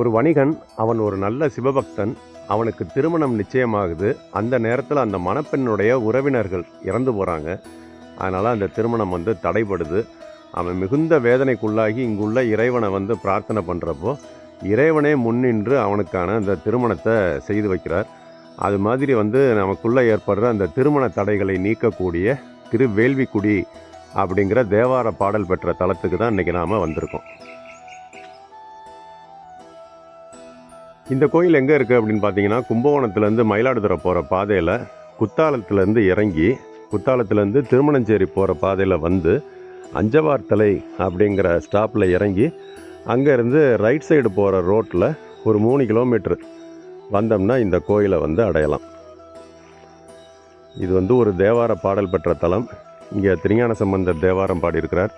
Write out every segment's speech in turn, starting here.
ஒரு வணிகன் அவன் ஒரு நல்ல சிவபக்தன் அவனுக்கு திருமணம் நிச்சயமாகுது. அந்த நேரத்தில் அந்த மணப்பெண்ணுடைய உறவினர்கள் இறந்து போகிறாங்க அதனால் அந்த திருமணம் வந்து தடைபடுது. அவன் மிகுந்த வேதனைக்குள்ளாகி இங்குள்ள இறைவனை வந்து பிரார்த்தனை பண்ணுறப்போ இறைவனே முன்னின்று அவனுக்கான அந்த திருமணத்தை செய்து வைக்கிறார். அது மாதிரி வந்து நமக்குள்ளே ஏற்படுற அந்த திருமண தடைகளை நீக்கக்கூடிய திருவேள்விக்குடி அப்படிங்கிற தேவார பாடல் பெற்ற தலத்துக்கு தான் இன்றைக்கி நாம் வந்திருக்கோம். இந்த கோயில் எங்கே இருக்குது அப்படின்னு பார்த்தீங்கன்னா கும்பகோணத்துலேருந்து மயிலாடுதுறை போகிற பாதையில் குத்தாலத்துலேருந்து இறங்கி குத்தாலத்துலேருந்து திருமணஞ்சேரி போகிற பாதையில் வந்து அஞ்சவார்த்தலை அப்படிங்கிற ஸ்டாப்பில் இறங்கி அங்கேருந்து ரைட் சைடு போகிற ரோட்டில் ஒரு மூணு கிலோமீட்ரு வந்தோம்னா இந்த கோயிலை வந்து அடையலாம். இது வந்து ஒரு தேவார பாடல் பெற்ற தலம். இங்கே திருஞான சம்பந்தர் தேவாரம் பாடியிருக்கிறார்.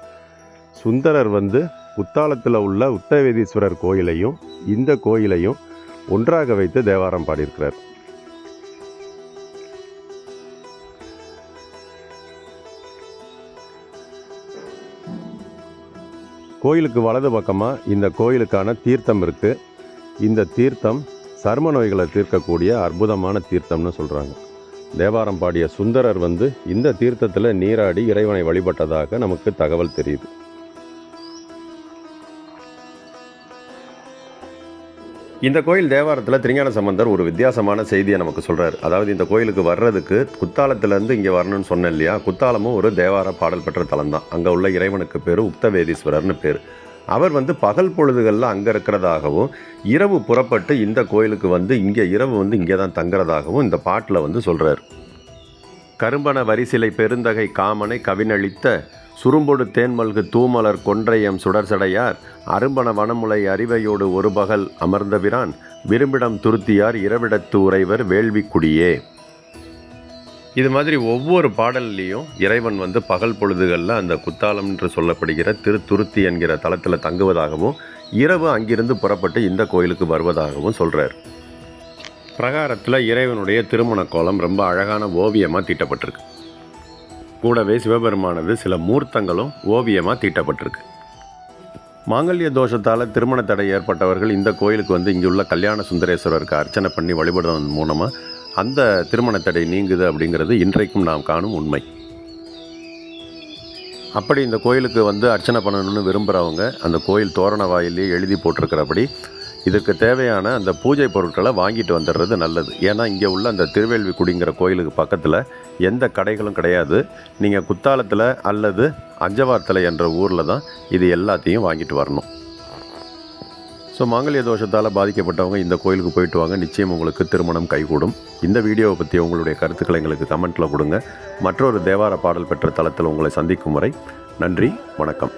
சுந்தரர் வந்து உத்தாலத்தில் உள்ள உத்தவேதீஸ்வரர் கோயிலையும் இந்த கோயிலையும் ஒன்றாக வைத்து தேவாரம் பாடியிருக்கிறார். கோயிலுக்கு வலது பக்கமாக இந்த கோயிலுக்கான தீர்த்தம் இருக்குது இந்த தீர்த்தம் சர்ம நோய்களை தீர்க்கக்கூடிய அற்புதமான தீர்த்தம்னு சொல்கிறாங்க தேவாரம் பாடிய சுந்தரர் வந்து இந்த தீர்த்தத்தில் நீராடி இறைவனை வழிபட்டதாக நமக்கு தகவல் தெரியுது. இந்த கோயில் தேவாரத்தில் திருஞான சம்பந்தர் ஒரு வித்தியாசமான செய்தியை நமக்கு சொல்கிறார் அதாவது இந்த கோயிலுக்கு வர்றதுக்கு குத்தாலத்திலேருந்து இங்கே வரணும்னு சொன்னேன் இல்லையா? குத்தாலமும் ஒரு தேவார பாடல் பெற்ற தலம் தான். அங்கே உள்ள இறைவனுக்கு பேர் உக்தவேதீஸ்வரர்னு பேர். அவர் வந்து பகல் பொழுதுகளில் அங்கே இருக்கிறதாகவும் இரவு புறப்பட்டு இந்த கோயிலுக்கு வந்து இங்கே இரவு வந்து இங்கே தான் தங்குறதாகவும் இந்த பாட்டில் வந்து சொல்கிறார் கரும்பன வரிசிலை பெருந்தகை காமனை கவினளித்த சுரும்பொடு தேன்மல்கு தூமலர் கொன்றையம் சுடர்சடையார் அரும்பன வனமுலை அறிவையோடு ஒரு பகல் அமர்ந்தபிரான் விரும்பிடம் துருத்தியார் இரவிடத்து உறைவர் வேள்விக்குடியே. இது மாதிரி ஒவ்வொரு பாடல்லையும் இறைவன் வந்து பகல் பொழுதுகளில் அந்த குத்தாலம் என்று சொல்லப்படுகிற திருத்துருத்தி என்கிற தளத்தில் தங்குவதாகவும் இரவு அங்கிருந்து புறப்பட்டு இந்த கோயிலுக்கு வருவதாகவும் சொல்கிறார் பிரகாரத்தில் இறைவனுடைய திருமண கோலம் ரொம்ப அழகான ஓவியமாக தீட்டப்பட்டிருக்கு. கூடவே சிவபெருமானது சில மூர்த்தங்களும் ஓவியமாக தீட்டப்பட்டிருக்கு. மாங்கல்ய தோஷத்தால் திருமண தடை ஏற்பட்டவர்கள் இந்த கோயிலுக்கு வந்து இங்கே உள்ள கல்யாண சுந்தரேஸ்வரருக்கு அர்ச்சனை பண்ணி வழிபடுவதன் மூலமாக அந்த திருமண தடை நீங்குது அப்படிங்கிறது இன்றைக்கும் நாம் காணும் உண்மை. அப்படி இந்த கோயிலுக்கு வந்து அர்ச்சனை பண்ணணும்னு விரும்புகிறவங்க அந்த கோயில் தோரண வாயிலே எழுதி போட்டிருக்கிறபடி இதற்கு தேவையான அந்த பூஜை பொருட்களை வாங்கிட்டு வந்துடுறது நல்லது. ஏன்னா இங்கே உள்ள அந்த திருவேல்விக்குடிங்கிற கோயிலுக்கு பக்கத்தில் எந்த கடைகளும் கிடையாது. நீங்கள் குத்தாலத்தில் அல்லது அஞ்சவார்த்தலை என்ற ஊரில் தான் இது எல்லாத்தையும் வாங்கிட்டு வரணும். ஸோ மாங்கல்ய தோஷத்தால் பாதிக்கப்பட்டவங்க இந்த கோயிலுக்கு போயிட்டு வாங்க. நிச்சயம் உங்களுக்கு திருமணம் கைகூடும். இந்த வீடியோவை பற்றி உங்களுடைய கருத்துக்களை எங்களுக்கு கமெண்ட்டில் கொடுங்க. மற்றொரு தேவார பாடல் பெற்ற தளத்தில் உங்களை சந்திக்கும் வரை நன்றி வணக்கம்.